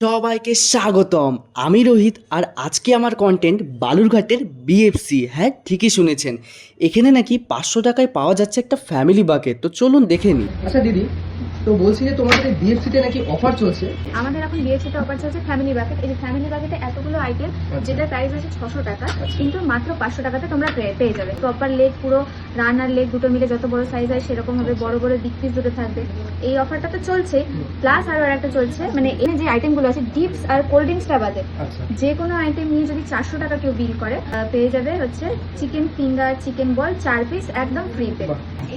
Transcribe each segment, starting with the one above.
সবাইকে স্বাগতম। আমি রোহিত আর আজকে আমার কন্টেন্ট বালুরঘাটের বিএফসি হ্যাঁ ঠিকই শুনেছেন। এখানে নাকি পাঁচশো টাকায় পাওয়া যাচ্ছে একটা ফ্যামিলি বাকে তো চলুন দেখে নিই আচ্ছা দিদি তো বলছি যে তোমাদের বিএফসিতে নাকি অফার চলছে। আমাদের এখন বিএসসিতে অফার চলছে ফ্যামিলি বাকেট এই যে ফ্যামিলি বাকেটে এতগুলো আইটেম যেটা প্রাইস আছে ছশো টাকা কিন্তু মাত্র পাঁচশো টাকাতে তোমরা পেয়ে যাবে। প্রপার লেগ পুরো রান আর লেগ দুটো মিলে যত বড় সাইজ হয় সেরকম হবে বড় বড় দিক পিস দুটো থাকবে। এই অফারটা তো চলছে প্লাস আরও একটা চলছে মানে এই যে আইটেমগুলো আছে ডিপস আর কোল্ড ড্রিঙ্কসটা বাদে। আচ্ছা। যে কোনো আইটেম নিয়ে যদি চারশো টাকা কেউ বিল করে পেয়ে যাবে হচ্ছে চিকেন ফিঙ্গার চিকেন বল চার পিস একদম ফ্রিতে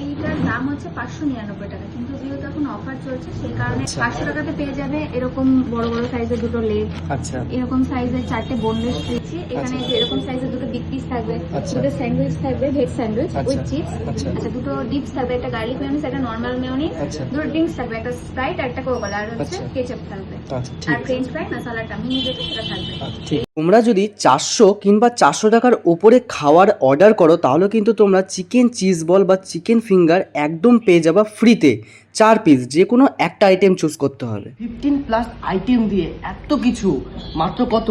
এইটার দাম হচ্ছে পাঁচশো নিরানব্বই টাকা কিন্তু যেহেতু এখন অফার চলছে সেই কারণে আচ্ছা। পাঁচশো টাকাতে পেয়ে যাবে এরকম বড় বড় সাইজের দুটো লেগ আচ্ছা এরকম সাইজের চারটে বোনলেস দিচ্ছি এখানে আচ্ছা। এরকম সাইজের দুটো বিগ পিস থাকবে আচ্ছা। দুটো স্যান্ডউইচ থাকবে ভেজ স্যান্ডউইচ আচ্ছা। উইথ চিপস আচ্ছা। আচ্ছা দুটো ডিপস থাকবে একটা গার্লিক মেয়োনিজ একটা নর্মাল আচ্ছা। দুটো ড্রিঙ্কস থাকবে একটা স্প্রাইট একটা কোকা আর হচ্ছে আচ্ছা। কেচাপ থাকবে আচ্ছা আর ফ্রেঞ্চ ফ্রাই মশলাটা মিনি যেটা সেটা থাকবে আচ্ছা তোমরা যদি চারশো কিংবা চারশো টাকার ওপরে খাওয়ার অর্ডার করো তাহলে কিন্তু তোমরা চিকেন চিজ বল বা চিকেন ফিঙ্গার একদম পেয়ে যাবা ফ্রিতে চার পিস যে কোনো একটা আইটেম চুজ করতে হবে। ফিফটিন প্লাস আইটেম দিয়ে এত কিছু মাত্র কত?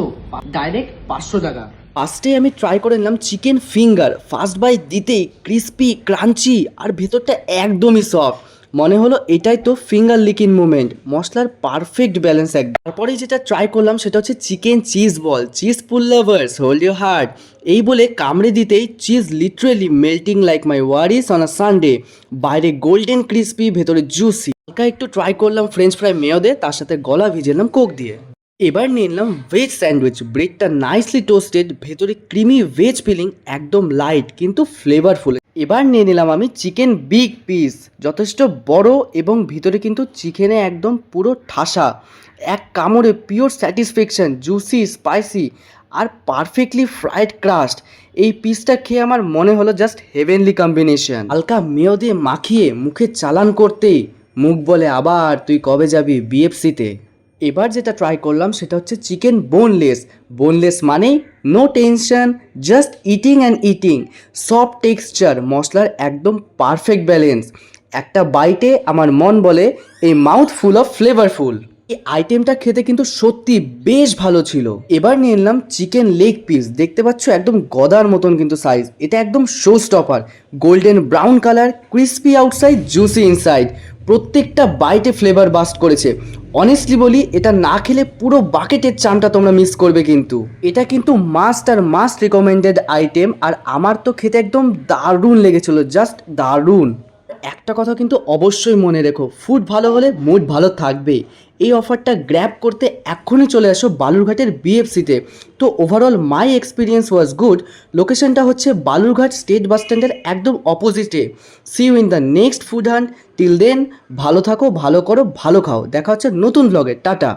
ডাইরেক্ট পাঁচশো টাকা। ফার্স্টে আমি ট্রাই করে নিলাম চিকেন ফিঙ্গার ফার্স্ট বাই দিতেই ক্রিস্পি ক্রাঞ্চি আর ভেতরটা একদমই সফট মনে হলো এটাই তো ফিঙ্গার লিকিং মুভমেন্ট মশলার পারফেক্ট ব্যালেন্স এক। তারপরে যেটা ট্রাই করলাম সেটা হচ্ছে chicken cheese ball cheese pull lovers hold you heart এই বলে কামড়ে দিতেই cheese literally melting like my worries on a Sunday বাইরে গোল্ডেন ক্রিস্পি ভেতরে জুসি হালকা একটু ট্রাই করলাম ফ্রেঞ্চ ফ্রাই মেয় দিয়ে তার সাথে গলা ভিজে নিলাম কোক দিয়ে। এবার নিয়ে নিলাম ভেজ স্যান্ডউইচ ব্রেডটা নাইসলি টোস্টেড ভেতরে ক্রিমি ভেজ ফিলিং একদম লাইট কিন্তু ফ্লেভারফুল এবার নিয়ে নিলাম আমি চিকেন বিগ পিস যথেষ্ট বড় এবং ভিতরে কিন্তু চিকেনে একদম পুরো ঠাসা। এক কামড়ে পিওর স্যাটিসফ্যাকশন জুসি স্পাইসি আর পারফেক্টলি ফ্রাইড ক্রাস্ট এই পিসটা খেয়ে আমার মনে হলো জাস্ট হেভেনলি কম্বিনেশন হালকা মেয় দিয়ে মাখিয়ে মুখে চালান করতেই মুখ বলে আবার তুই কবে যাবি বিএফসিতে এবার যেটা ট্রাই করলাম সেটা হচ্ছে চিকেন বোনলেস বোনলেস মানেই no tension just eating and eating soft texture মশলার একদম পারফেক্ট ব্যালেন্স একটা বাইটে আমার মন বলে, এই মাউথ ফুল অফ ফ্লেভারফুল এই আইটেমটা খেতে কিন্তু সত্যি বেশ ভালো ছিল। এবার নিয়ে নিলাম চিকেন লেগ পিস দেখতে পাচ্ছ একদম গদার মতন কিন্তু সাইজ এটা একদম show stopper golden brown colour crispy outside juicy inside প্রত্যেকটা বাইটে ফ্লেভার বাস্ট করেছে। অনেস্টলি বলি, এটা না খেলে পুরো বাকেটের চামটা তোমরা মিস করবে কিন্তু। এটা কিন্তু মাস্ট আর মাস্ট রিকমেন্ডেড আইটেম আর আমার তো খেতে একদম দারুণ লেগেছিল। জাস্ট দারুণ। একটা কথা কিন্তু অবশ্যই মনে রেখো ফুড ভালো হলে মুড ভালো থাকবে এই অফারটা গ্র্যাব করতে এক্ষুনি চলে আসো বালুরঘাটের বিএফসিতে তো overall my experience was good লোকেশনটা হচ্ছে বালুরঘাট স্টেট বাস স্ট্যান্ডের একদম অপোজিটে see you in the next food hunt till then ভালো থাকো, ভালো করো, ভালো খাও। দেখা হচ্ছে নতুন ব্লগে টাটা।